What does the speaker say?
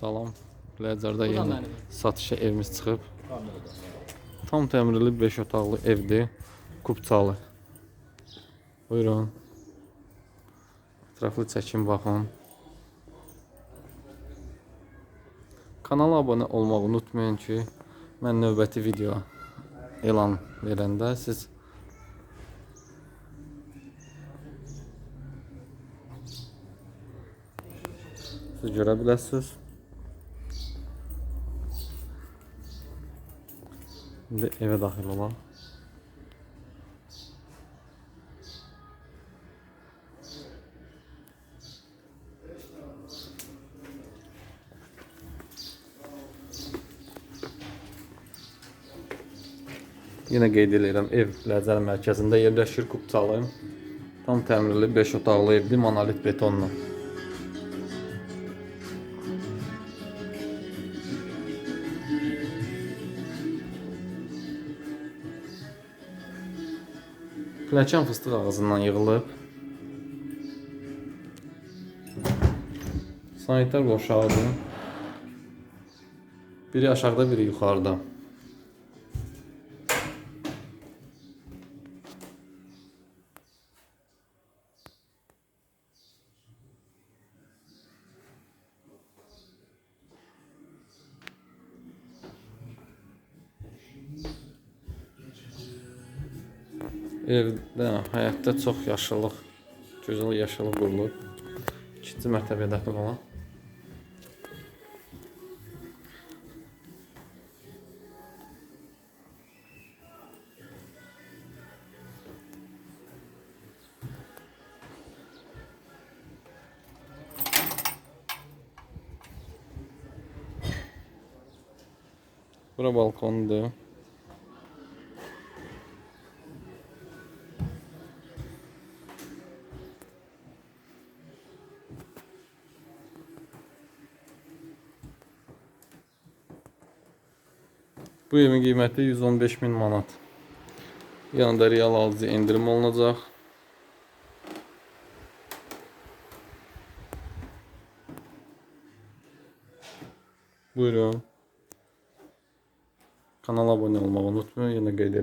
Salam. Da yeni satışa evimiz çıxıb. Tam təmirli 5 otaqlı evdir. Kupçalı. Buyurun. Ətraflı çəkim baxın. Kanala abunə olmağı unutmayın ki, mən növbəti video elan verəndə siz siz görə biləsiniz. İndi evə daxil olaq. Yenə qeyd edirəm, ev Ləzər mərkəzində yerləşir Kupçalı. Tam təmirli 5 otaqlı evdir, monolit betonla. Pləkan fıstıq ağzından yığılıb. Sanitar qoşağıdır. Biri aşağıda, biri yuxarıda. Evdə, həyətdə çox yaşıllıq, gözəl yaşıllıq qurulub. İkinci mərtəbəyə daxil olaq. Bura balkondur. Bu evin qiyməti 115 min manat. Yanında real alıcı endirim olunacaq. Buyurun. Kanala abunə olmağı unutmayın. Yenə qeyd.